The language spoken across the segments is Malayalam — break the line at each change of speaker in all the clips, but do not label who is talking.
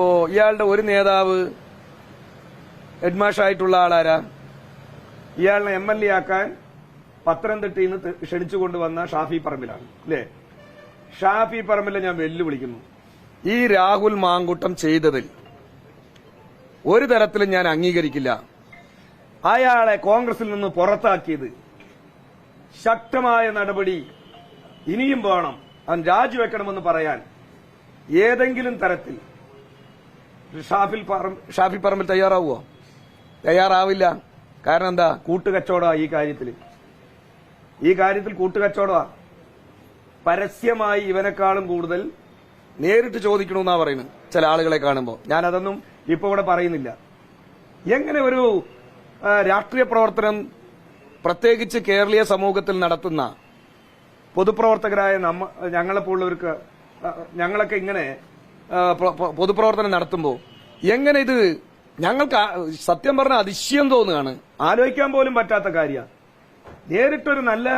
ഓ ഇയാളുടെ ഒരു നേതാവ് ഹെഡ്മാഷായിട്ടുള്ള ആളാരാ? ഇയാളിനെ എം എൽ എ ആക്കാൻ പത്തനംതിട്ടയിൽ നിന്ന് ക്ഷണിച്ചു കൊണ്ടുവന്ന ഷാഫി പറമ്പിലാണ് അല്ലേ ഷാഫി പറമ്പിലെ ഞാൻ വെല്ലുവിളിക്കുന്നു. ഈ രാഹുൽ മാങ്കുട്ടം ചെയ്തതിൽ ഒരു തരത്തിലും ഞാൻ അംഗീകരിക്കില്ല. അയാളെ കോൺഗ്രസിൽ നിന്ന് പുറത്താക്കിയത് ശക്തമായ നടപടി ഇനിയും വേണം. അവൻ രാജിവെക്കണമെന്ന് പറയാൻ ഏതെങ്കിലും തരത്തിൽ ഷാഫിൽ ഷാഫി പറമ്പിൽ തയ്യാറാവുമോ തയ്യാറാവില്ല. കാരണം എന്താ? കൂട്ടുകച്ചവടമാണ് ഈ കാര്യത്തിൽ ഈ കാര്യത്തിൽ കൂട്ടുകച്ചവടമാണ് പരസ്യമായി ഇവനെക്കാളും കൂടുതൽ നേരിട്ട് ചോദിക്കണമെന്നാ പറയുന്നത് ചില ആളുകളെ കാണുമ്പോൾ ഞാൻ അതൊന്നും ഇപ്പൊ ഇവിടെ പറയുന്നില്ല. എങ്ങനെ ഒരു രാഷ്ട്രീയ പ്രവർത്തനം പ്രത്യേകിച്ച് കേരളീയ സമൂഹത്തിൽ നടത്തുന്ന പൊതുപ്രവർത്തകരായ നമ്മ ഞങ്ങളെപ്പോലുള്ളവർക്ക് ഞങ്ങളൊക്കെ ഇങ്ങനെ പൊതുപ്രവർത്തനം നടത്തുമ്പോൾ എങ്ങനെ ഇത് ഞങ്ങൾക്ക് സത്യം പറഞ്ഞ അതിശയം തോന്നുകയാണ്. ആലോചിക്കാൻ പോലും പറ്റാത്ത കാര്യമാണ് നേരിട്ടൊരു നല്ല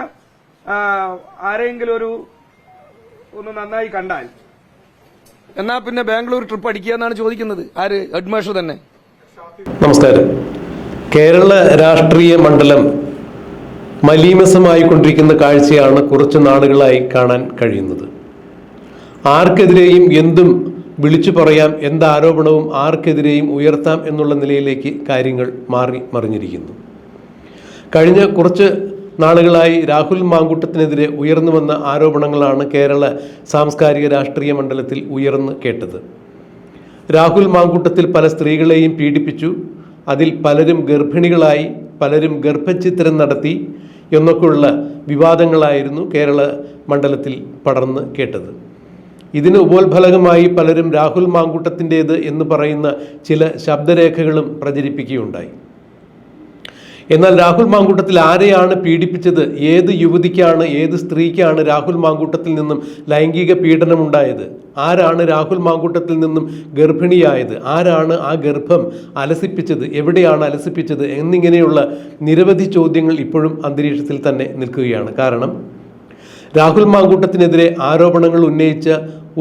ആരെങ്കിലും ഒരു ഒന്ന് നന്നായി കണ്ടാൽ. എന്നാ പിന്നെ ബാംഗ്ലൂർ ട്രിപ്പ് അടിക്കുക എന്നാണ് ചോദിക്കുന്നത്. ആര്? ഹെഡ്മാസ്റ്റർ തന്നെ.
നമസ്കാരം. കേരള രാഷ്ട്രീയ മണ്ഡലം മലീമസമായി കൊണ്ടിരിക്കുന്ന കാഴ്ചയാണ് കുറച്ച് നാളുകളായി കാണാൻ കഴിയുന്നത്. ആർക്കെതിരെയും എന്തും വിളിച്ചു പറയാം എന്താരോപണവും ആർക്കെതിരെയും ഉയർത്താം എന്നുള്ള നിലയിലേക്ക് കാര്യങ്ങൾ മാറി മറിഞ്ഞിരിക്കുന്നു. കഴിഞ്ഞ കുറച്ച് നാളുകളായി രാഹുൽ മാങ്കൂട്ടത്തിനെതിരെ ഉയർന്നു വന്ന ആരോപണങ്ങളാണ് കേരള സാംസ്കാരിക രാഷ്ട്രീയ മണ്ഡലത്തിൽ ഉയർന്നു കേട്ടത്. രാഹുൽ മാങ്കൂട്ടത്തിൽ പല സ്ത്രീകളെയും പീഡിപ്പിച്ചു. അതിൽ പലരും ഗർഭിണികളായി പലരും ഗർഭചിത്രം നടത്തി എന്നൊക്കെയുള്ള വിവാദങ്ങളായിരുന്നു കേരള മണ്ഡലത്തിൽ പടർന്ന് കേട്ടത്. ഇതിന് ഉപോത്ഫലകമായി പലരും രാഹുൽ മാങ്കൂട്ടത്തിന്റേത് എന്ന് പറയുന്ന ചില ശബ്ദരേഖകളും പ്രചരിപ്പിക്കുകയുണ്ടായി. എന്നാൽ രാഹുൽ മാങ്കൂട്ടത്തിൽ ആരെയാണ് പീഡിപ്പിച്ചത്? ഏത് യുവതിക്കാണ് ഏത് സ്ത്രീക്കാണ് രാഹുൽ മാങ്കൂട്ടത്തിൽ നിന്നും ലൈംഗിക പീഡനം ഉണ്ടായത് ആരാണ് രാഹുൽ മാങ്കൂട്ടത്തിൽ നിന്നും ഗർഭിണിയായത്? ആരാണ് ആ ഗർഭം അലസിപ്പിച്ചത്? എവിടെയാണ് അലസിപ്പിച്ചത്? എന്നിങ്ങനെയുള്ള നിരവധി ചോദ്യങ്ങൾ ഇപ്പോഴും അന്തരീക്ഷത്തിൽ തന്നെ നിൽക്കുകയാണ്. കാരണം രാഹുൽ മാങ്കൂട്ടത്തിനെതിരെ ആരോപണങ്ങൾ ഉന്നയിച്ച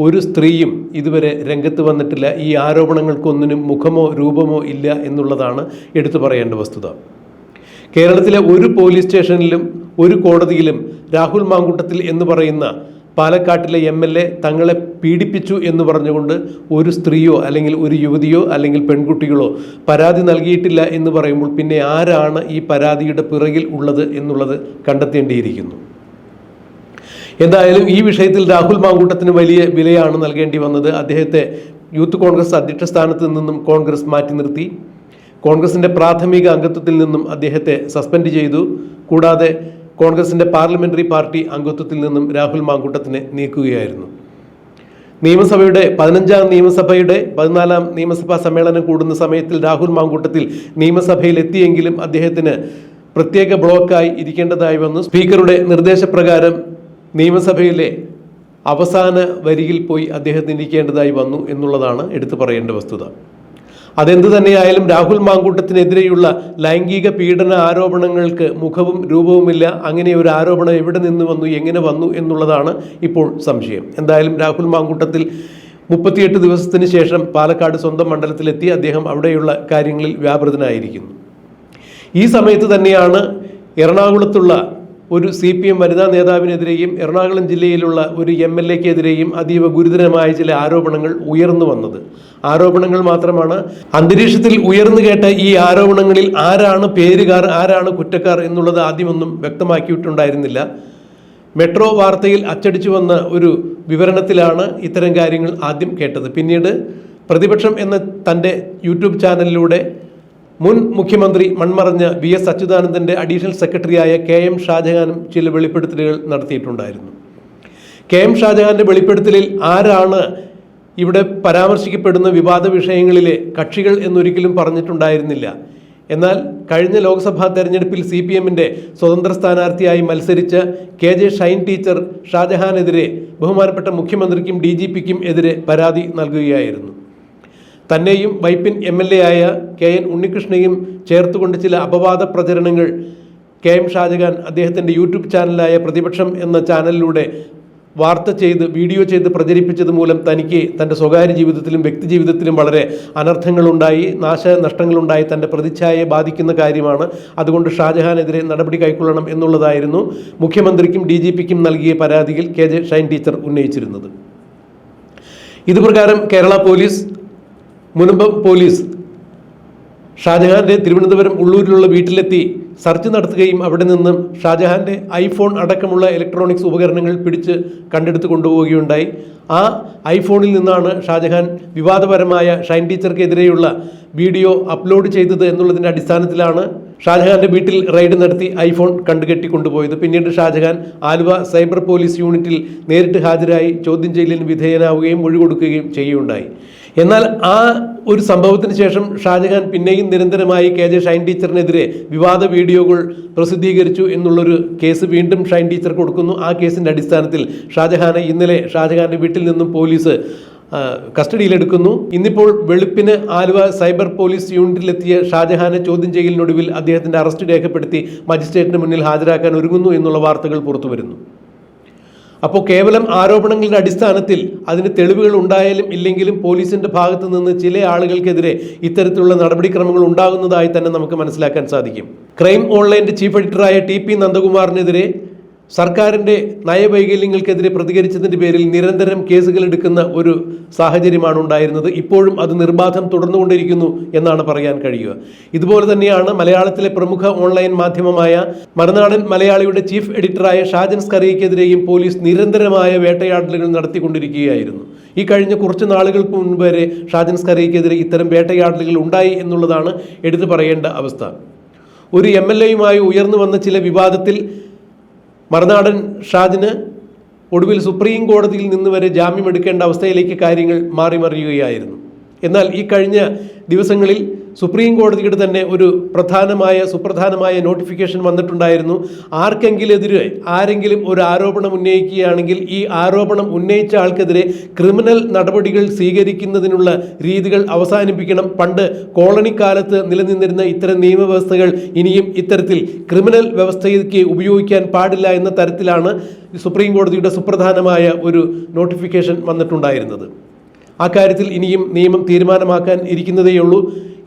ഒരു സ്ത്രീയും ഇതുവരെ രംഗത്ത് വന്നിട്ടില്ല. ഈ ആരോപണങ്ങൾക്കൊന്നിനും മുഖമോ രൂപമോ ഇല്ല എന്നുള്ളതാണ് എടുത്തു പറയേണ്ട വസ്തുത. കേരളത്തിലെ ഒരു പോലീസ് സ്റ്റേഷനിലും ഒരു കോടതിയിലും രാഹുൽ മാങ്കൂട്ടത്തിൽ എന്ന് പറയുന്ന പാലക്കാട്ടിലെ എം എൽ എ തങ്ങളെ പീഡിപ്പിച്ചു എന്ന് പറഞ്ഞുകൊണ്ട് ഒരു സ്ത്രീയോ അല്ലെങ്കിൽ ഒരു യുവതിയോ അല്ലെങ്കിൽ പെൺകുട്ടികളോ പരാതി നൽകിയിട്ടില്ല എന്ന് പറയുമ്പോൾ പിന്നെ ആരാണ് ഈ പരാതിയുടെ പിറകിൽ ഉള്ളത് എന്നുള്ളത് കണ്ടെത്തേണ്ടിയിരിക്കുന്നു. എന്തായാലും ഈ വിഷയത്തിൽ രാഹുൽ മാങ്കൂട്ടത്തിന് വലിയ വിലയാണ് നൽകേണ്ടി വന്നത്. അദ്ദേഹത്തെ യൂത്ത് കോൺഗ്രസ് അധ്യക്ഷ സ്ഥാനത്ത് നിന്നും കോൺഗ്രസ് മാറ്റി നിർത്തി. കോൺഗ്രസിന്റെ പ്രാഥമിക അംഗത്വത്തിൽ നിന്നും അദ്ദേഹത്തെ സസ്പെൻഡ് ചെയ്തു. കൂടാതെ കോൺഗ്രസിന്റെ പാർലമെന്ററി പാർട്ടി അംഗത്വത്തിൽ നിന്നും രാഹുൽ മാങ്കൂട്ടത്തിനെ നീക്കുകയായിരുന്നു. നിയമസഭയുടെ പതിനഞ്ചാം നിയമസഭയുടെ പതിനാലാം നിയമസഭാ സമ്മേളനം കൂടുന്ന സമയത്തിൽ രാഹുൽ മാങ്കൂട്ടത്തിൽ നിയമസഭയിൽ എത്തിയെങ്കിലും അദ്ദേഹത്തിന് പ്രത്യേക ബ്ലോക്കായി ഇരിക്കേണ്ടതായി വന്നു. സ്പീക്കറുടെ നിർദ്ദേശപ്രകാരം നിയമസഭയിലെ അവസാന വരിയിൽ പോയി അദ്ദേഹത്തിന് ഇരിക്കേണ്ടതായി വന്നു എന്നുള്ളതാണ് എടുത്തു പറയേണ്ട വസ്തുത. അതെന്തു തന്നെയായാലും രാഹുൽ മാങ്കൂട്ടത്തിനെതിരെയുള്ള ലൈംഗിക പീഡന ആരോപണങ്ങൾക്ക് മുഖവും രൂപവുമില്ല. അങ്ങനെ ഒരു ആരോപണം എവിടെ നിന്ന് വന്നു എങ്ങനെ വന്നു എന്നുള്ളതാണ് ഇപ്പോൾ സംശയം. എന്തായാലും രാഹുൽ മാങ്കൂട്ടത്തിൽ മുപ്പത്തിയെട്ട് ദിവസത്തിന് ശേഷം പാലക്കാട് സ്വന്തം മണ്ഡലത്തിലെത്തി അദ്ദേഹം അവിടെയുള്ള കാര്യങ്ങളിൽ വ്യാപൃതനായിരിക്കുന്നു. ഈ സമയത്ത് തന്നെയാണ് എറണാകുളത്തുള്ള ഒരു സി പി എം വനിതാ നേതാവിനെതിരെയും എറണാകുളം ജില്ലയിലുള്ള ഒരു എം എൽ എക്കെതിരെയും അതീവ ഗുരുതരമായ ചില ആരോപണങ്ങൾ ഉയർന്നു വന്നത്. ആരോപണങ്ങൾ മാത്രമാണ് അന്തരീക്ഷത്തിൽ ഉയർന്നു കേട്ട ഈ ആരോപണങ്ങളിൽ ആരാണ് പേരുകാർ ആരാണ് കുറ്റക്കാർ എന്നുള്ളത് ആദ്യമൊന്നും വ്യക്തമാക്കിയിട്ടുണ്ടായിരുന്നില്ല. മെട്രോ വാർത്തയിൽ അച്ചടിച്ചു വന്ന ഒരു വിവരണത്തിലാണ് ഇത്തരം കാര്യങ്ങൾ ആദ്യം കേട്ടത്. പിന്നീട് പ്രതിപക്ഷം എന്ന തന്റെ യൂട്യൂബ് ചാനലിലൂടെ മുൻ മുഖ്യമന്ത്രി മൺമറഞ്ഞ വി എസ് അച്യുതാനന്ദന്റെ അഡീഷണൽ സെക്രട്ടറിയായ കെ എം ഷാജഹാനും ചില വെളിപ്പെടുത്തലുകൾ നടത്തിയിട്ടുണ്ടായിരുന്നു. കെ എം ഷാജഹാന്റെ വെളിപ്പെടുത്തലിൽ ആരാണ് ഇവിടെ പരാമർശിക്കപ്പെടുന്ന വിവാദ വിഷയങ്ങളിലെ കക്ഷികൾ എന്നൊരിക്കലും പറഞ്ഞിട്ടുണ്ടായിരുന്നില്ല. എന്നാൽ കഴിഞ്ഞ ലോക്സഭാ തെരഞ്ഞെടുപ്പിൽ സി പി എമ്മിന്റെ സ്വതന്ത്ര സ്ഥാനാർത്ഥിയായി മത്സരിച്ച കെ ജെ ഷൈൻ ടീച്ചർ ഷാജഹാനെതിരെ ബഹുമാനപ്പെട്ട മുഖ്യമന്ത്രിക്കും ഡി ജി പിക്കും എതിരെ പരാതി നൽകുകയായിരുന്നു. തന്നെയും വൈപ്പിൻ എം എൽ എ ആയ കെ എൻ ഉണ്ണികൃഷ്ണയും ചേർത്തുകൊണ്ട് ചില അപവാദ പ്രചരണങ്ങൾ. കെ എം ഷാജഹാൻ അദ്ദേഹത്തിന്റെ യൂട്യൂബ് ചാനലായ പ്രതിപക്ഷം എന്ന ചാനലിലൂടെ വാർത്ത ചെയ്ത് വീഡിയോ ചെയ്ത് പ്രചരിപ്പിച്ചത് മൂലം തനിക്ക് തന്റെ സ്വകാര്യ ജീവിതത്തിലും വ്യക്തി ജീവിതത്തിലും വളരെ അനർത്ഥങ്ങളുണ്ടായി നാശനഷ്ടങ്ങളുണ്ടായി തന്റെ പ്രതിച്ഛായയെ ബാധിക്കുന്ന കാര്യമാണ്. അതുകൊണ്ട് ഷാജഹാനെതിരെ നടപടി കൈക്കൊള്ളണം എന്നുള്ളതായിരുന്നു മുഖ്യമന്ത്രിക്കും ഡി ജി പിക്കും നൽകിയ പരാതിയിൽ കെ ജെ ഷൈൻ ടീച്ചർ ഉന്നയിച്ചിരുന്നത്. ഇതുപ്രകാരം കേരള പോലീസ് മുനമ്പം പോലീസ് ഷാജഹാന്റെ തിരുവനന്തപുരം ഉള്ളൂരിലുള്ള വീട്ടിലെത്തി സർച്ച് നടത്തുകയും അവിടെ നിന്നും ഷാജഹാന്റെ ഐഫോൺ അടക്കമുള്ള ഇലക്ട്രോണിക്സ് ഉപകരണങ്ങൾ പിടിച്ച് കണ്ടെടുത്ത് കൊണ്ടുപോവുകയുണ്ടായി. ആ ഐഫോണിൽ നിന്നാണ് ഷാജഹാൻ വിവാദപരമായ ഷൈൻ ടീച്ചർക്കെതിരെയുള്ള വീഡിയോ അപ്ലോഡ് ചെയ്തത് എന്നുള്ളതിന്റെ അടിസ്ഥാനത്തിലാണ് ഷാജഹാന്റെ വീട്ടിൽ റെയ്ഡ് നടത്തി ഐഫോൺ കണ്ടുകെട്ടി കൊണ്ടുപോയത്. പിന്നീട് ഷാജഹാൻ ആലുവ സൈബർ പോലീസ് യൂണിറ്റിൽ നേരിട്ട് ഹാജരായി ചോദ്യം ചെയ്യലിന് വിധേയനാവുകയും മൊഴി കൊടുക്കുകയും ചെയ്യുകയുണ്ടായി. എന്നാൽ ആ ഒരു സംഭവത്തിന് ശേഷം ഷാജഹാൻ പിന്നെയും നിരന്തരമായി കെ ജെ ഷൈൻ ടീച്ചറിനെതിരെ വിവാദ വീഡിയോകൾ പ്രസിദ്ധീകരിച്ചു എന്നുള്ളൊരു കേസ് വീണ്ടും ഷൈൻ ടീച്ചർ കൊടുക്കുന്നു. ആ കേസിന്റെ അടിസ്ഥാനത്തിൽ ഷാജഹാനെ ഇന്നലെ ഷാജഹാന്റെ വീട്ടിൽ നിന്നും പോലീസ് കസ്റ്റഡിയിലെടുക്കുന്നു. ഇന്നിപ്പോൾ വെളുപ്പിന് ആലുവ സൈബർ പോലീസ് യൂണിറ്റിലെത്തിയ ഷാജഹാനെ ചോദ്യം ചെയ്യലിനൊടുവിൽ അദ്ദേഹത്തിന്റെ അറസ്റ്റ് രേഖപ്പെടുത്തി മജിസ്ട്രേറ്റിന് മുന്നിൽ ഹാജരാക്കാൻ ഒരുങ്ങുന്നു എന്നുള്ള വാർത്തകൾ പുറത്തു വരുന്നു അപ്പോൾ കേവലം ആരോപണങ്ങളുടെ അടിസ്ഥാനത്തിൽ അതിന് തെളിവുകൾ ഉണ്ടായാലും ഇല്ലെങ്കിലും പോലീസിന്റെ ഭാഗത്തു നിന്ന് ചില ആളുകൾക്കെതിരെ ഇത്തരത്തിലുള്ള നടപടിക്രമങ്ങൾ ഉണ്ടാകുന്നതായി തന്നെ നമുക്ക് മനസ്സിലാക്കാൻ സാധിക്കും. ക്രൈം ഓൺലൈന്റെ ചീഫ് എഡിറ്ററായ ടി പി നന്ദകുമാറിനെതിരെ സർക്കാരിന്റെ നയവൈകല്യങ്ങൾക്കെതിരെ പ്രതികരിച്ചതിന്റെ പേരിൽ നിരന്തരം കേസുകൾ എടുക്കുന്ന ഒരു സാഹചര്യമാണ് ഉണ്ടായിരുന്നത്. ഇപ്പോഴും അത് നിർബാധം തുടർന്നുകൊണ്ടിരിക്കുന്നു എന്നാണ് പറയാൻ കഴിയുക. ഇതുപോലെ തന്നെയാണ് മലയാളത്തിലെ പ്രമുഖ ഓൺലൈൻ മാധ്യമമായ മറുനാടൻ മലയാളിയുടെ ചീഫ് എഡിറ്ററായ ഷാജൻ സ്കറിയയ്ക്കെതിരെയും പോലീസ് നിരന്തരമായ വേട്ടയാടലുകൾ നടത്തിക്കൊണ്ടിരിക്കുകയായിരുന്നു. ഈ കഴിഞ്ഞ കുറച്ച് നാളുകൾക്ക് മുൻപ് വരെ ഷാജൻ സ്കറിയയ്ക്കെതിരെ ഇത്തരം വേട്ടയാടലുകൾ ഉണ്ടായി എന്നുള്ളതാണ് എടുത്തു പറയേണ്ട അവസ്ഥ. ഒരു എം എൽ എയുമായി ഉയർന്നു വന്ന ചില വിവാദത്തിൽ മറുനാടൻ ഷാജിന് ഒടുവിൽ സുപ്രീം കോടതിയിൽ നിന്ന് വരെ ജാമ്യമെടുക്കേണ്ട അവസ്ഥയിലേക്ക് കാര്യങ്ങൾ മാറി മറിയുകയായിരുന്നു എന്നാൽ ഈ കഴിഞ്ഞ ദിവസങ്ങളിൽ സുപ്രീം കോടതിയുടെ തന്നെ ഒരു പ്രധാനമായ സുപ്രധാനമായ നോട്ടിഫിക്കേഷൻ വന്നിട്ടുണ്ടായിരുന്നു. ആർക്കെങ്കിലെതിരെ ആരെങ്കിലും ഒരു ആരോപണം ഉന്നയിക്കുകയാണെങ്കിൽ ഈ ആരോപണം ഉന്നയിച്ച ആൾക്കെതിരെ ക്രിമിനൽ നടപടികൾ സ്വീകരിക്കുന്നതിനുള്ള രീതികൾ അവസാനിപ്പിക്കണം. പണ്ട് കോളനി കാലത്ത് നിലനിന്നിരുന്ന ഇത്തരം നിയമവ്യവസ്ഥകൾ ഇനിയും ഇത്തരത്തിൽ ക്രിമിനൽ വ്യവസ്ഥയ്ക്ക് ഉപയോഗിക്കാൻ പാടില്ല എന്ന തരത്തിലാണ് സുപ്രീം കോടതിയുടെ സുപ്രധാനമായ ഒരു നോട്ടിഫിക്കേഷൻ വന്നിട്ടുണ്ടായിരുന്നത്. ആ കാര്യത്തിൽ ഇനിയും നിയമം തീരുമാനമാക്കാൻ ഇരിക്കുന്നതേയുള്ളൂ.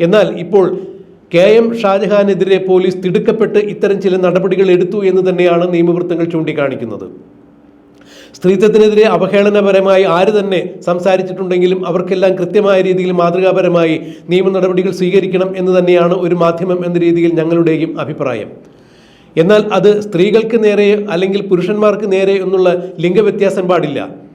എന്നാൽ ഇപ്പോൾ കെ എം ഷാജഹാനെതിരെ പോലീസ് തിടുക്കപ്പെട്ട് ഇത്തരം ചില നടപടികൾ എടുത്തു എന്ന് തന്നെയാണ് നിയമവൃത്തങ്ങൾ ചൂണ്ടിക്കാണിക്കുന്നത്. സ്ത്രീത്വത്തിനെതിരെ അവഹേളനപരമായി ആര് തന്നെ സംസാരിച്ചിട്ടുണ്ടെങ്കിലും അവർക്കെല്ലാം കൃത്യമായ രീതിയിൽ മാതൃകാപരമായി നിയമ നടപടികൾ സ്വീകരിക്കണം എന്ന് തന്നെയാണ് ഒരു മാധ്യമം എന്ന രീതിയിൽ ഞങ്ങളുടെയും അഭിപ്രായം. എന്നാൽ അത് സ്ത്രീകൾക്ക് നേരെ അല്ലെങ്കിൽ പുരുഷന്മാർക്ക് നേരെ എന്നുള്ള ലിംഗവ്യത്യാസം പാടില്ല.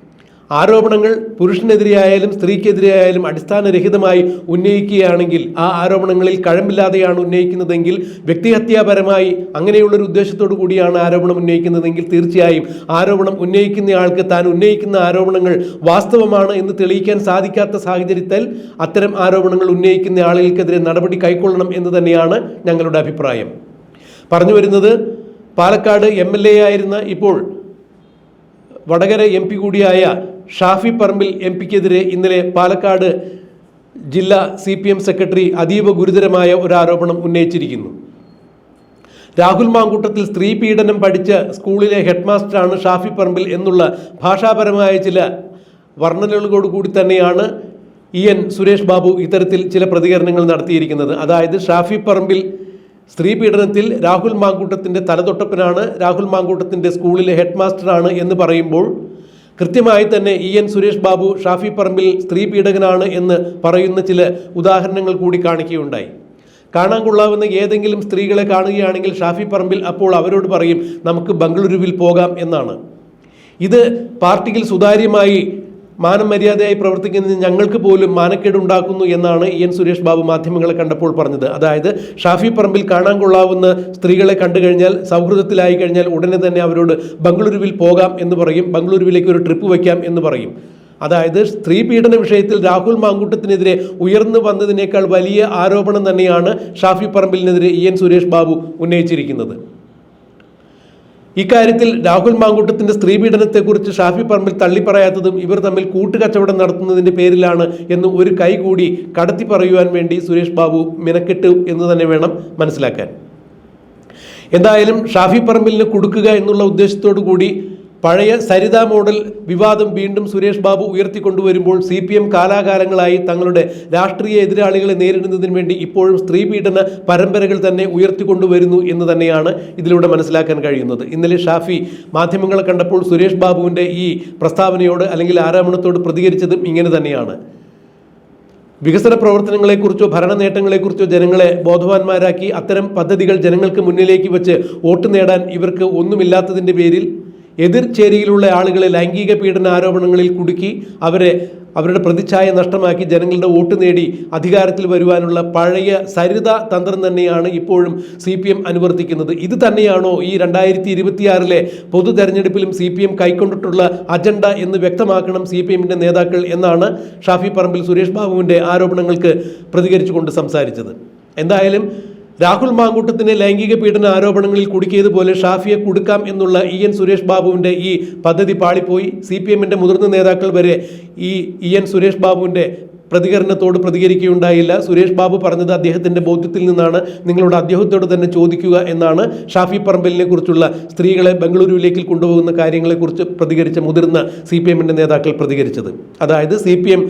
ആരോപണങ്ങൾ പുരുഷനെതിരെയായാലും സ്ത്രീക്കെതിരെയായാലും അടിസ്ഥാനരഹിതമായി ഉന്നയിക്കുകയാണെങ്കിൽ ആ ആരോപണങ്ങളിൽ കഴമ്പില്ലാതെയാണ് ഉന്നയിക്കുന്നതെങ്കിൽ വ്യക്തിഹത്യാപരമായി അങ്ങനെയുള്ളൊരു ഉദ്ദേശത്തോടു കൂടിയാണ് ആരോപണം ഉന്നയിക്കുന്നതെങ്കിൽ തീർച്ചയായും ആരോപണം ഉന്നയിക്കുന്നയാൾക്ക് താൻ ഉന്നയിക്കുന്ന ആരോപണങ്ങൾ വാസ്തവമാണ് എന്ന് തെളിയിക്കാൻ സാധിക്കാത്ത സാഹചര്യത്തിൽ അത്തരം ആരോപണങ്ങൾ ഉന്നയിക്കുന്ന ആളുകൾക്കെതിരെ നടപടി കൈക്കൊള്ളണം എന്ന് തന്നെയാണ് ഞങ്ങളുടെ അഭിപ്രായം. പറഞ്ഞു വരുന്നത് പാലക്കാട് എം ആയിരുന്ന ഇപ്പോൾ വടകര എം കൂടിയായ ഷാഫി പറമ്പിൽ എം പിക്കെതിരെ ഇന്നലെ പാലക്കാട് ജില്ലാ സി പി എം സെക്രട്ടറി അതീവ ഗുരുതരമായ ഒരു ആരോപണം ഉന്നയിച്ചിരിക്കുന്നു. രാഹുൽ മാങ്കൂട്ടത്തിൽ സ്ത്രീ പീഡനം പഠിച്ച സ്കൂളിലെ ഹെഡ് മാസ്റ്ററാണ് ഷാഫി പറമ്പിൽ എന്നുള്ള ഭാഷാപരമായ ചില വർണനകളോട് കൂടി തന്നെയാണ് ഇ എൻ സുരേഷ് ബാബു ഇത്തരത്തിൽ ചില പ്രതികരണങ്ങൾ നടത്തിയിരിക്കുന്നത്. അതായത് ഷാഫി പറമ്പിൽ സ്ത്രീ പീഡനത്തിൽ രാഹുൽ മാങ്കൂട്ടത്തിന്റെ തലതൊട്ടപ്പനാണ് രാഹുൽ മാങ്കൂട്ടത്തിന്റെ സ്കൂളിലെ ഹെഡ് മാസ്റ്ററാണ് എന്ന് പറയുമ്പോൾ കൃത്യമായി തന്നെ ഇ എൻ സുരേഷ് ബാബു ഷാഫി പറമ്പിൽ സ്ത്രീ പീഡകനാണ് എന്ന് പറയുന്ന ചില ഉദാഹരണങ്ങൾ കൂടി കാണിക്കുകയുണ്ടായി. കാണാൻ കൊള്ളാവുന്ന ഏതെങ്കിലും സ്ത്രീകളെ കാണുകയാണെങ്കിൽ ഷാഫി പറമ്പിൽ അപ്പോൾ അവരോട് പറയും നമുക്ക് ബംഗളൂരുവിൽ പോകാം എന്നാണ്. ഇത് പാർട്ടിയിൽ സുതാര്യമായി മാനം മര്യാദയായി പ്രവർത്തിക്കുന്നതിന് ഞങ്ങൾക്ക് പോലും മാനക്കേട് ഉണ്ടാക്കുന്നു എന്നാണ് എൻ സുരേഷ് ബാബു മാധ്യമങ്ങളെ കണ്ടപ്പോൾ പറഞ്ഞത്. അതായത് ഷാഫി പറമ്പിൽ കാണാൻ കൊള്ളാവുന്ന സ്ത്രീകളെ കണ്ടു കഴിഞ്ഞാൽ സൗഹൃദത്തിലായി കഴിഞ്ഞാൽ ഉടനെ തന്നെ അവരോട് ബംഗളൂരുവിൽ പോകാം എന്ന് പറയും. ബംഗളൂരുവിലേക്ക് ഒരു ട്രിപ്പ് വയ്ക്കാം എന്ന് പറയും. അതായത് സ്ത്രീ പീഡന വിഷയത്തിൽ രാഹുൽ മാങ്കൂട്ടത്തിനെതിരെ ഉയർന്നു വന്നതിനേക്കാൾ വലിയ ആരോപണം തന്നെയാണ് ഷാഫി പറമ്പിലിനെതിരെ ഇ എൻ സുരേഷ് ബാബു ഉന്നയിച്ചിരിക്കുന്നത്. ഇക്കാര്യത്തിൽ രാഹുൽ മാങ്കൂട്ടത്തിന്റെ സ്ത്രീ പീഡനത്തെക്കുറിച്ച് ഷാഫി പറമ്പിൽ തള്ളിപ്പറയാത്തതും ഇവർ തമ്മിൽ കൂട്ടുകച്ചവടം നടത്തുന്നതിന്റെ പേരിലാണ് എന്ന് ഒരു കൈ കൂടി കടത്തി പറയുവാൻ വേണ്ടി സുരേഷ് ബാബു മിനക്കെട്ടു എന്ന് തന്നെ വേണം മനസ്സിലാക്കാൻ. എന്തായാലും ഷാഫി പറമ്പിലിന് കൊടുക്കുക എന്നുള്ള ഉദ്ദേശത്തോടു കൂടി പഴയ സരിത മോഡൽ വിവാദം വീണ്ടും സുരേഷ് ബാബു ഉയർത്തിക്കൊണ്ടുവരുമ്പോൾ സി പി എം കാലാകാലങ്ങളായി തങ്ങളുടെ രാഷ്ട്രീയ എതിരാളികളെ നേരിടുന്നതിന് വേണ്ടി ഇപ്പോഴും സ്ത്രീ പീഡന പരമ്പരകൾ തന്നെ ഉയർത്തിക്കൊണ്ടുവരുന്നു എന്ന് തന്നെയാണ് ഇതിലൂടെ മനസ്സിലാക്കാൻ കഴിയുന്നത്. ഇന്നലെ ഷാഫി മാധ്യമങ്ങളെ കണ്ടപ്പോൾ സുരേഷ് ബാബുവിന്റെ ഈ പ്രസ്താവനയോട് അല്ലെങ്കിൽ ആരോപണത്തോട് പ്രതികരിച്ചതും ഇങ്ങനെ തന്നെയാണ്. വികസന പ്രവർത്തനങ്ങളെക്കുറിച്ചോ ഭരണ നേട്ടങ്ങളെക്കുറിച്ചോ ജനങ്ങളെ ബോധവാന്മാരാക്കി അത്തരം പദ്ധതികൾ ജനങ്ങൾക്ക് മുന്നിലേക്ക് വെച്ച് വോട്ട് നേടാൻ ഇവർക്ക് ഒന്നുമില്ലാത്തതിന്റെ പേരിൽ എതിർ ചേരിയിലുള്ള ആളുകളെ ലൈംഗിക പീഡന ആരോപണങ്ങളിൽ കുടുക്കി അവരെ അവരുടെ പ്രതിച്ഛായ നഷ്ടമാക്കി ജനങ്ങളുടെ വോട്ട് നേടി അധികാരത്തിൽ വരുവാനുള്ള പഴയ സരിത തന്ത്രം തന്നെയാണ് ഇപ്പോഴും സി പി എം അനുവർത്തിക്കുന്നത്. ഇത് തന്നെയാണോ ഈ രണ്ടായിരത്തി ഇരുപത്തിയാറിലെ പൊതു തെരഞ്ഞെടുപ്പിലും സി പി എം കൈക്കൊണ്ടിട്ടുള്ള അജണ്ട എന്ന് വ്യക്തമാക്കണം സി പി എമ്മിന്റെ നേതാക്കൾ എന്നാണ് ഷാഫി പറമ്പിൽ സുരേഷ് ബാബുവിന്റെ ആരോപണങ്ങൾക്ക് പ്രതികരിച്ചുകൊണ്ട് സംസാരിച്ചത്. എന്തായാലും രാഹുൽ മാങ്കൂട്ടത്തിന്റെ ലൈംഗിക പീഡന ആരോപണങ്ങളിൽ കുടുക്കിയതുപോലെ ഷാഫിയെ കൊടുക്കാം എന്നുള്ള ഇ എൻ സുരേഷ് ബാബുവിന്റെ ഈ പദ്ധതി പാളിപ്പോയി. സി പി എമ്മിന്റെ മുതിർന്ന നേതാക്കൾ വരെ ഈ ഇ എൻ സുരേഷ് ബാബുവിന്റെ പ്രതികരണത്തോട് പ്രതികരിക്കുകയുണ്ടായില്ല. സുരേഷ് ബാബു പറഞ്ഞത് അദ്ദേഹത്തിന്റെ ബോധ്യത്തിൽ നിന്നാണ്. നിങ്ങളോട് അദ്ദേഹത്തോട് തന്നെ ചോദിക്കുക എന്നാണ് ഷാഫി പറമ്പലിനെ കുറിച്ചുള്ള സ്ത്രീകളെ ബംഗളൂരുവിലേക്ക് കൊണ്ടുപോകുന്ന കാര്യങ്ങളെക്കുറിച്ച് പ്രതികരിച്ച മുതിർന്ന സി പി നേതാക്കൾ പ്രതികരിച്ചത്. അതായത് C P M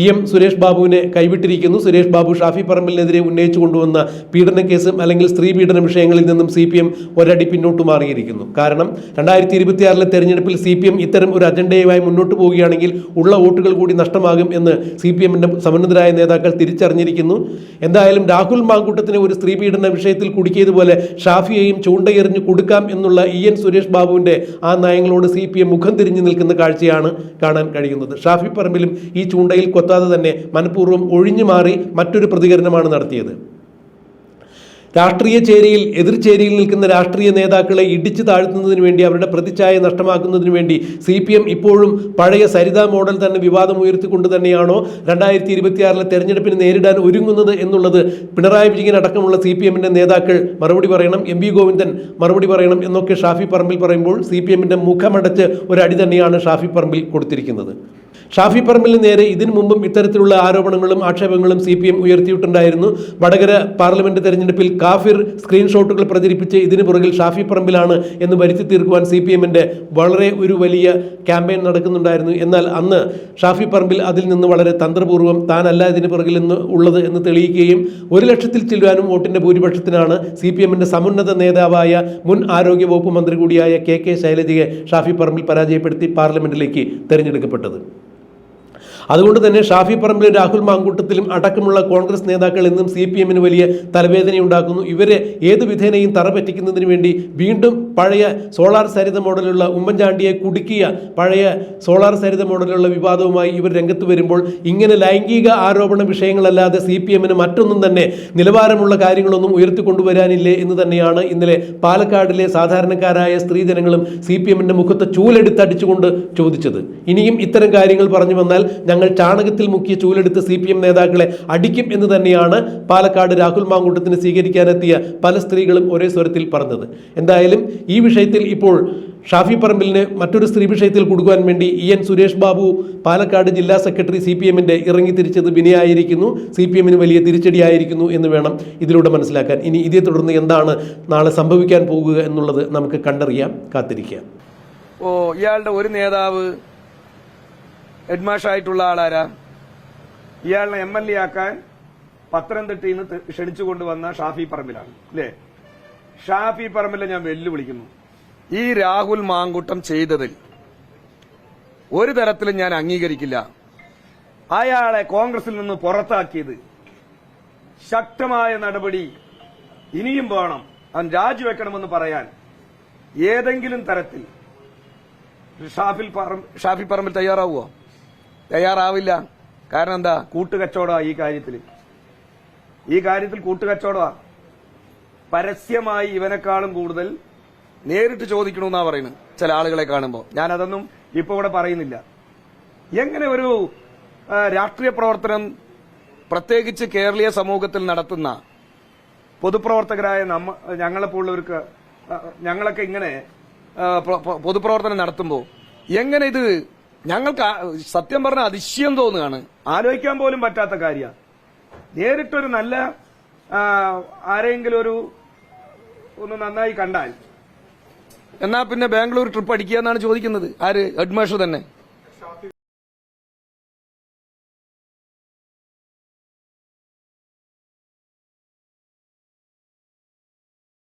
E M Suresh ബാബുവിനെ കൈവിട്ടിരിക്കുന്നു. സുരേഷ് ബാബു ഷാഫി പറമ്പലിനെതിരെ ഉന്നയിച്ചു കൊണ്ടുവന്ന പീഡന കേസും അല്ലെങ്കിൽ സ്ത്രീ പീഡന വിഷയങ്ങളിൽ നിന്നും സി പി എം ഒരടി പിന്നോട്ട് മാറിയിരിക്കുന്നു. കാരണം രണ്ടായിരത്തി ഇരുപത്തിയാറിലെ തെരഞ്ഞെടുപ്പിൽ സി പി എം ഇത്തരം ഒരു അജണ്ടയുമായി മുന്നോട്ട് പോവുകയാണെങ്കിൽ ഉള്ള വോട്ടുകൾ കൂടി നഷ്ടമാകും എന്ന് സി പി സമന്നതരായ നേതാക്കൾ തിരിച്ചറിഞ്ഞിരിക്കുന്നു. എന്തായാലും രാഹുൽ മാങ്കൂട്ടത്തിനെ ഒരു സ്ത്രീ പീഡന വിഷയത്തിൽ കുടുക്കിയതുപോലെ ഷാഫിയെയും ചൂണ്ടയെറിഞ്ഞു കൊടുക്കാം എന്നുള്ള ഇ എൻ സുരേഷ് ബാബുവിന്റെ ആ നയങ്ങളോട് സി പി എം മുഖം തിരിഞ്ഞു നിൽക്കുന്ന കാഴ്ചയാണ് കാണാൻ കഴിയുന്നത്. ഷാഫി പറമ്പിലും ഈ ചൂണ്ടയിൽ കൊത്താതെ തന്നെ മനഃപൂർവം ഒഴിഞ്ഞു മാറി മറ്റൊരു പ്രതികരണമാണ് നടത്തിയത്. രാഷ്ട്രീയ ചേരിയിൽ എതിർ ചേരിയിൽ നിൽക്കുന്ന രാഷ്ട്രീയ നേതാക്കളെ ഇടിച്ചു താഴ്ത്തുന്നതിന് വേണ്ടി അവരുടെ പ്രതിച്ഛായ നഷ്ടമാക്കുന്നതിന് വേണ്ടി സി പി എം ഇപ്പോഴും പഴയ സരിത മോഡൽ തന്നെ വിവാദം ഉയർത്തിക്കൊണ്ട് തന്നെയാണോ രണ്ടായിരത്തി ഇരുപത്തിയാറിലെ തെരഞ്ഞെടുപ്പിന് നേരിടാൻ ഒരുങ്ങുന്നത് എന്നുള്ളത് പിണറായി വിജയൻ അടക്കമുള്ള സി പി എമ്മിന്റെ നേതാക്കൾ മറുപടി പറയണം എം വി ഗോവിന്ദൻ മറുപടി പറയണം എന്നൊക്കെ ഷാഫി പറമ്പിൽ പറയുമ്പോൾ സി പി എമ്മിന്റെ മുഖമടച്ച് ഒരടി തന്നെയാണ് ഷാഫി പറമ്പിൽ കൊടുത്തിരിക്കുന്നത്. ഷാഫി പറമ്പിൽ നേരെ ഇതിനു മുമ്പും ഇത്തരത്തിലുള്ള ആരോപണങ്ങളും ആക്ഷേപങ്ങളും സി പി എം ഉയർത്തിയിട്ടുണ്ടായിരുന്നു. വടകര പാർലമെന്റ് തെരഞ്ഞെടുപ്പിൽ കാഫിർ സ്ക്രീൻഷോട്ടുകൾ പ്രചരിപ്പിച്ച് ഇതിനു പുറകിൽ ഷാഫി പറമ്പിലാണ് എന്ന് വരുത്തി തീർക്കുവാൻ സി പി എമ്മിന്റെ വളരെ ഒരു വലിയ ക്യാമ്പയിൻ നടക്കുന്നുണ്ടായിരുന്നു. എന്നാൽ അന്ന് ഷാഫി പറമ്പിൽ അതിൽ നിന്ന് വളരെ തന്ത്രപൂർവം താനല്ല ഇതിന് പുറകിൽ നിന്ന് ഉള്ളത് എന്ന് തെളിയിക്കുകയും ഒരു ലക്ഷത്തിൽ ചെല്ലുവാനും വോട്ടിന്റെ ഭൂരിപക്ഷത്തിനാണ് സി പി എമ്മിന്റെ സമുന്നത നേതാവായ മുൻ ആരോഗ്യ വകുപ്പ് മന്ത്രി കൂടിയായ കെ കെ ശൈലജയെ ഷാഫി പറമ്പിൽ പരാജയപ്പെടുത്തി പാർലമെന്റിലേക്ക് തെരഞ്ഞെടുക്കപ്പെട്ടത്. അതുകൊണ്ട് തന്നെ ഷാഫി പറമ്പിലും രാഹുൽ മാങ്കൂട്ടത്തിലും അടക്കമുള്ള കോൺഗ്രസ് നേതാക്കൾ എന്നും സി പി എമ്മിന് വലിയ തലവേദനയുണ്ടാക്കുന്നു. ഇവരെ ഏത് വിധേനയും തറ പറ്റിക്കുന്നതിന് വേണ്ടി വീണ്ടും പഴയ സോളാർ സരിത മോഡലുള്ള ഉമ്മൻചാണ്ടിയെ കുടുക്കിയ പഴയ സോളാർ സരിത മോഡലുള്ള വിവാദവുമായി ഇവർ രംഗത്ത് വരുമ്പോൾ ഇങ്ങനെ ലൈംഗിക ആരോപണ വിഷയങ്ങളല്ലാതെ സി പി എമ്മിന് മറ്റൊന്നും തന്നെ നിലവാരമുള്ള കാര്യങ്ങളൊന്നും ഉയർത്തിക്കൊണ്ടുവരാനില്ലേ എന്ന് തന്നെയാണ് ഇന്നലെ പാലക്കാടിലെ സാധാരണക്കാരായ സ്ത്രീജനങ്ങളും സി പി എമ്മിന്റെ മുഖത്ത് ചൂലെടുത്തടിച്ചുകൊണ്ട് ചോദിച്ചത്. ഇനിയും ഇത്തരം കാര്യങ്ങൾ പറഞ്ഞു വന്നാൽ ഞങ്ങൾ ചാണകത്തിൽ മുക്കിയ ചൂലെടുത്ത് സി പി എം നേതാക്കളെ അടിക്കും എന്ന് തന്നെയാണ് പാലക്കാട് രാഹുൽ മാങ്കൂട്ടത്തിന് സ്വീകരിക്കാനെത്തിയ പല സ്ത്രീകളും ഒരേ സ്വരത്തിൽ പറഞ്ഞത്. എന്തായാലും ഈ വിഷയത്തിൽ ഇപ്പോൾ ഷാഫി പറമ്പിലിന് മറ്റൊരു സ്ത്രീ വിഷയത്തിൽ കൊടുക്കുവാൻ വേണ്ടി ഇ എൻ സുരേഷ് ബാബു പാലക്കാട് ജില്ലാ സെക്രട്ടറി സി പി എമ്മിന്റെ ഇറങ്ങി തിരിച്ചത് വിനയായിരിക്കുന്നു. സി പി എമ്മിന് വലിയ തിരിച്ചടിയായിരിക്കുന്നു എന്ന് വേണം ഇതിലൂടെ മനസ്സിലാക്കാൻ. ഇനി ഇതേ തുടർന്ന് എന്താണ് നാളെ സംഭവിക്കാൻ പോകുക എന്നുള്ളത് നമുക്ക് കണ്ടറിയാം. കാത്തിരിക്കാം.
ഓ ഇയാളുടെ ഒരു നേതാവ് ഹെഡ്മാഷായിട്ടുള്ള ആളാരാ? ഇയാളിനെ എം എൽ എ ആക്കാൻ പത്തനംതിട്ടയിൽ നിന്ന് ക്ഷണിച്ചു കൊണ്ടുവന്ന ഷാഫി പറമ്പിലാണ് അല്ലേ ഷാഫി പറമ്പിലെ ഞാൻ വെല്ലുവിളിക്കുന്നു. ഈ രാഹുൽ മാങ്കുട്ടം ചെയ്തതിൽ ഒരു തരത്തിലും ഞാൻ അംഗീകരിക്കില്ല. അയാളെ കോൺഗ്രസിൽ നിന്ന് പുറത്താക്കിയത് ശക്തമായ നടപടി ഇനിയും വേണം. അവൻ രാജിവെക്കണമെന്ന് പറയാൻ ഏതെങ്കിലും തരത്തിൽ ഷാഫിൽ ഷാഫി പറമ്പിൽ തയ്യാറാവുമോ തയ്യാറാവില്ല. കാരണം എന്താ? കൂട്ടുകച്ചവടമാണ് ഈ കാര്യത്തിൽ ഈ കാര്യത്തിൽ കൂട്ടുകച്ചവടമാണ് പരസ്യമായി ഇവനെക്കാളും കൂടുതൽ നേരിട്ട് ചോദിക്കണമെന്നാ പറയുന്നത് ചില ആളുകളെ കാണുമ്പോൾ ഞാൻ അതൊന്നും ഇപ്പൊ ഇവിടെ പറയുന്നില്ല. എങ്ങനെ ഒരു രാഷ്ട്രീയ പ്രവർത്തനം പ്രത്യേകിച്ച് കേരളീയ സമൂഹത്തിൽ നടത്തുന്ന പൊതുപ്രവർത്തകരായ നമ്മ ഞങ്ങളെപ്പോലുള്ളവർക്ക് ഞങ്ങളൊക്കെ ഇങ്ങനെ പൊതുപ്രവർത്തനം നടത്തുമ്പോൾ എങ്ങനെ ഇത് ഞങ്ങൾക്ക് സത്യം പറഞ്ഞ അതിശയം തോന്നുകയാണ്. ആലോചിക്കാൻ പോലും പറ്റാത്ത കാര്യമാണ് നേരിട്ടൊരു നല്ല ആരെങ്കിലും ഒരു ഒന്ന് നന്നായി കണ്ടാൽ. എന്നാ പിന്നെ ബാംഗ്ലൂർ ട്രിപ്പ് അടിക്കുക എന്നാണ് ചോദിക്കുന്നത്. ആര്? ഹെഡ് മാസ്റ്റർ തന്നെ.